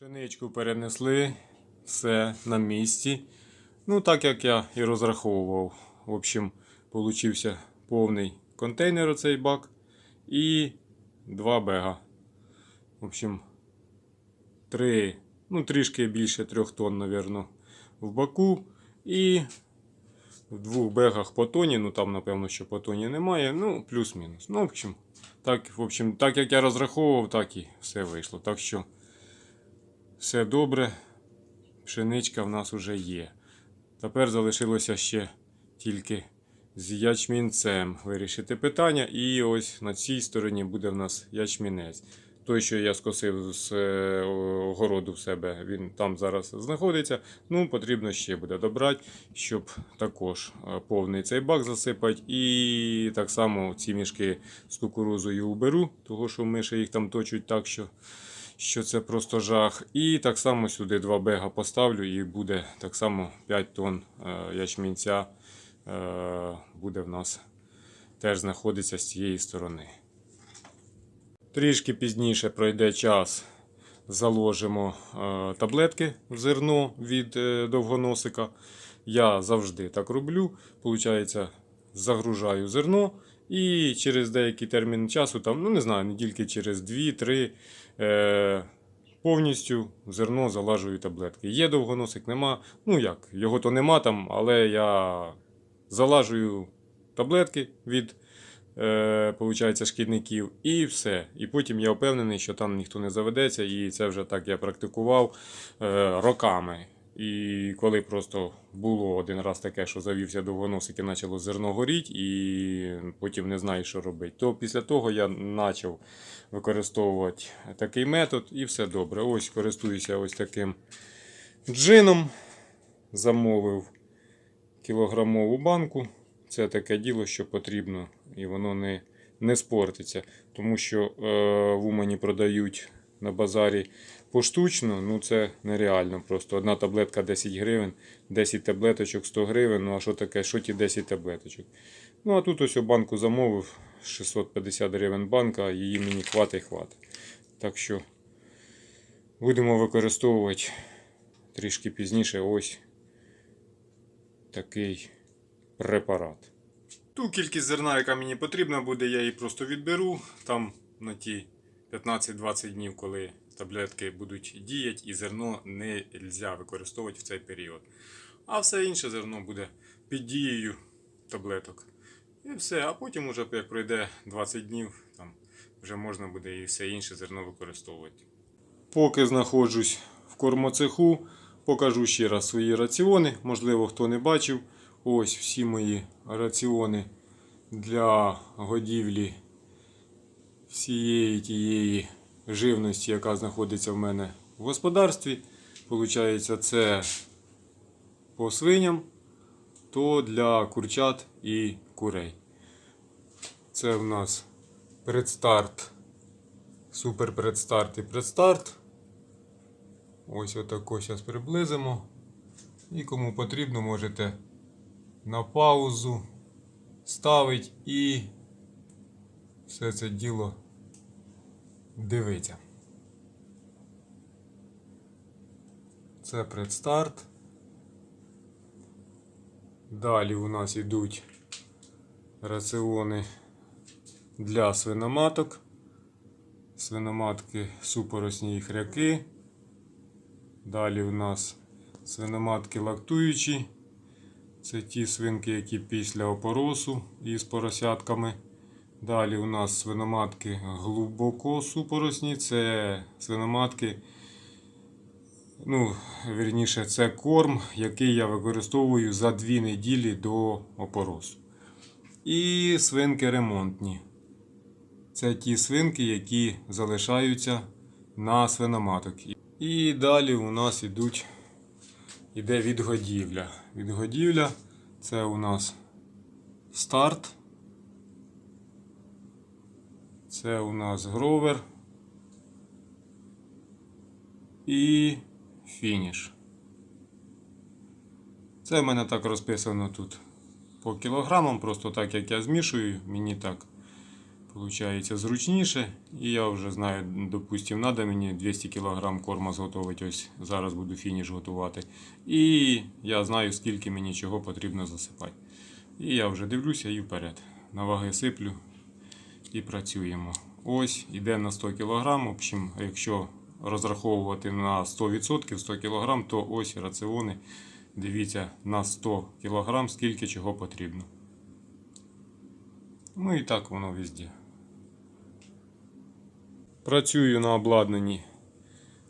Пшеничку перенесли, все на місці. Ну, так як я і розраховував. В общем, получився повний контейнер оцей бак і два бега. В общем, три, ну трішки більше трьох тонн, напевно, в баку. І в двох бегах по тоні, ну там, напевно, що по тоні немає, ну, плюс-мінус. Ну, в общем, так, в общем, так як я розраховував, так і все вийшло. Так що все добре, пшеничка в нас вже є. Тепер залишилося ще тільки з ячмінцем вирішити питання. І ось на цій стороні буде в нас ячмінець. Той, що я скосив з е, огороду в себе, він там зараз знаходиться. Ну, потрібно ще буде добрати, щоб також е, повний цей бак засипати. І так само ці мішки з кукурузою уберу, того що миші їх там точуть так, що що це просто жах. І так само сюди два бега поставлю, і буде так само 5 тонн е, ячмінця е, буде в нас теж знаходиться з цієї сторони. Трішки пізніше пройде час, заложимо е, таблетки в зерно від довгоносика. Я завжди так роблю. Получається, загружаю зерно і через деякий термін часу, там, ну не знаю, недільки через 2-3 е, повністю зерно залажую таблетки. Є довгоносик, нема. Ну як, його то нема там, але я залажую таблетки від е, получається, шкідників і все. І потім я впевнений, що там ніхто не заведеться, і це вже так я практикував е, роками. І коли просто було один раз таке, що завівся довгоносик і почало зерно горіти, і потім не знаю, що робити, то після того я почав використовувати такий метод, і все добре. Ось користуюся ось таким джином. Замовив кілограмову банку. Це таке діло, що потрібно, і воно не, не спортиться. Тому що е, в Умані продають на базарі поштучно, ну це нереально. Просто одна таблетка 10 гривень, 10 таблеточок 100 гривень. Ну а що таке? Що ті 10 таблеточок? Ну а тут ось у банку замовив 650 гривень банка, її мені хватить хватить. Так що будемо використовувати трішки пізніше ось такий препарат. Ту кількість зерна, яка мені потрібна буде, я її просто відберу. Там на ті 15-20 днів, коли таблетки будуть діяти, і зерно не можна використовувати в цей період. А все інше зерно буде під дією таблеток. І все, а потім, уже, як пройде 20 днів, там вже можна буде і все інше зерно використовувати. Поки знаходжусь в кормоцеху, покажу ще раз свої раціони. Можливо, хто не бачив. Ось всі мої раціони для годівлі всієї тієї живності, яка знаходиться в мене в господарстві. Получається, це по свиням, то для курчат і курей. Це в нас предстарт, супер предстарт і предстарт. Ось отако зараз приблизимо. І кому потрібно, можете на паузу ставить і все це діло дивиться. Це предстарт. Далі у нас йдуть раціони для свиноматок. Свиноматки супоросні і хряки. Далі у нас свиноматки лактуючі. Це ті свинки, які після опоросу із поросятками. Далі у нас свиноматки глибоко супоросні. Це свиноматки, ну, вірніше, це корм, який я використовую за 2 неділі до опоросу. І свинки ремонтні. Це ті свинки, які залишаються на свиноматок. І далі у нас ідуть іде відгодівля. Відгодівля це у нас старт. Це у нас гровер і фініш. Це в мене так розписано тут по кілограмам, просто так як я змішую, мені так Получається зручніше. І я вже знаю, допустим, треба мені 200 кг корма зготовити. Ось зараз буду фініш готувати. І я знаю, скільки мені чого потрібно засипати. І я вже дивлюся і вперед. На ваги сиплю і працюємо. Ось іде на 100 кг. Общем, якщо розраховувати на 100% 100 кг, то ось раціони. Дивіться на 100 кг, скільки чого потрібно. Ну і так воно везде. Працюю на обладнанні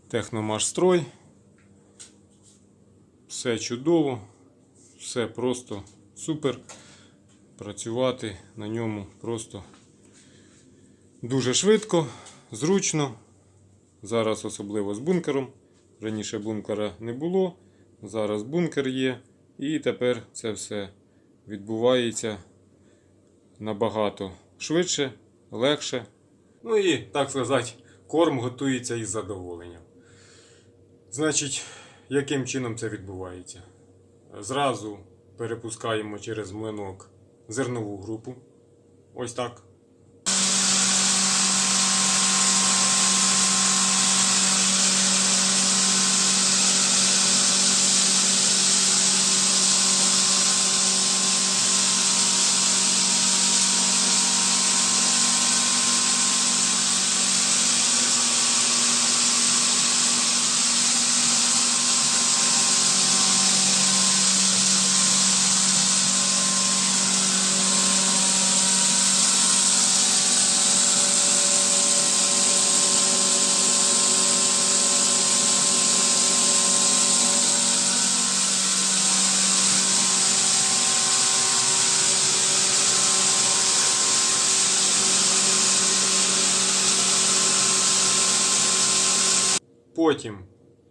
Техномашстрой. Все чудово, все просто супер. Працювати на ньому просто дуже швидко, зручно. Зараз особливо з бункером. Раніше бункера не було, зараз бункер є. І тепер це все відбувається набагато швидше, легше. Ну і, так сказати, корм готується із задоволенням. Значить, яким чином це відбувається? Зразу перепускаємо через млинок зернову групу. Ось так. Потім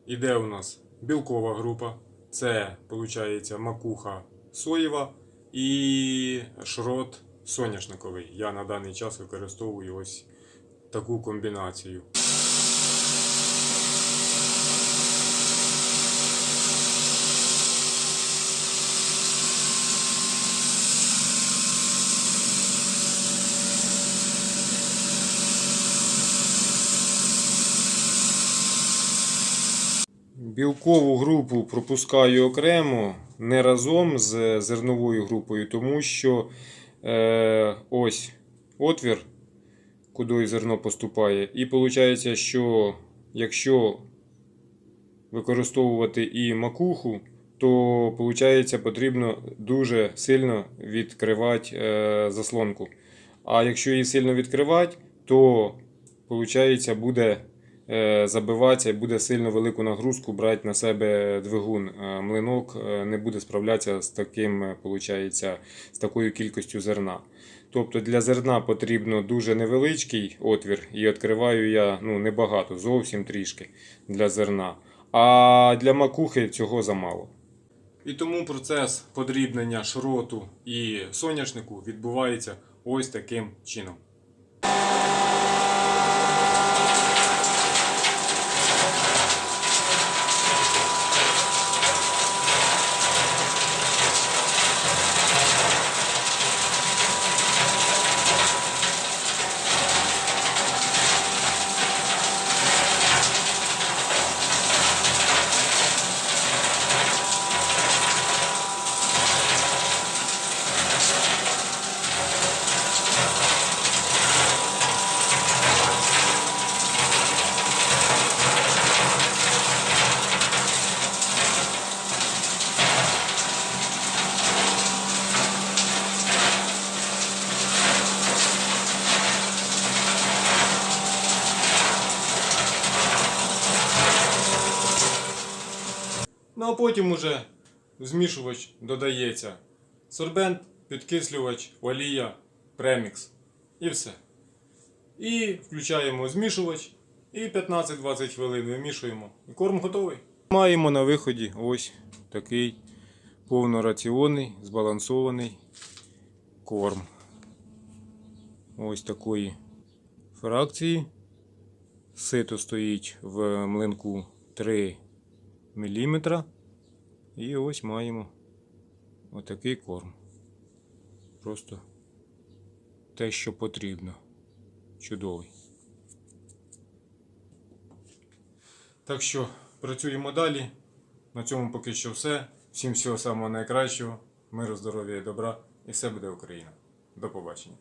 іде у нас білкова група. Це виходить макуха соєва і шрот соняшниковий. Я на даний час використовую ось таку комбінацію. Білкову групу пропускаю окремо, не разом з зерновою групою, тому що е, ось отвір, куди зерно поступає. І виходить, що якщо використовувати і макуху, то виходить, потрібно дуже сильно відкривати е, заслонку. А якщо її сильно відкривати, то виходить, буде е, забиватися і буде сильно велику нагрузку брати на себе двигун. Е, Млинок е, не буде справлятися з таким, з такою кількістю зерна. Тобто для зерна потрібно дуже невеличкий отвір, і відкриваю я ну, небагато, зовсім трішки для зерна. А для макухи цього замало. І тому процес подрібнення шроту і соняшнику відбувається ось таким чином. А потім уже змішувач додається сорбент, підкислювач, олія, премікс. І все. І включаємо змішувач. І 15-20 хвилин вимішуємо. І корм готовий. Маємо на виході ось такий повнораціонний, збалансований корм. Ось такої фракції. Сито стоїть в млинку 3 мм. І ось маємо отакий корм. Просто те, що потрібно. чудовий. Так що працюємо далі. На цьому поки що все. Всім всього самого найкращого, миру, здоров'я і добра. І все буде Україна. До побачення.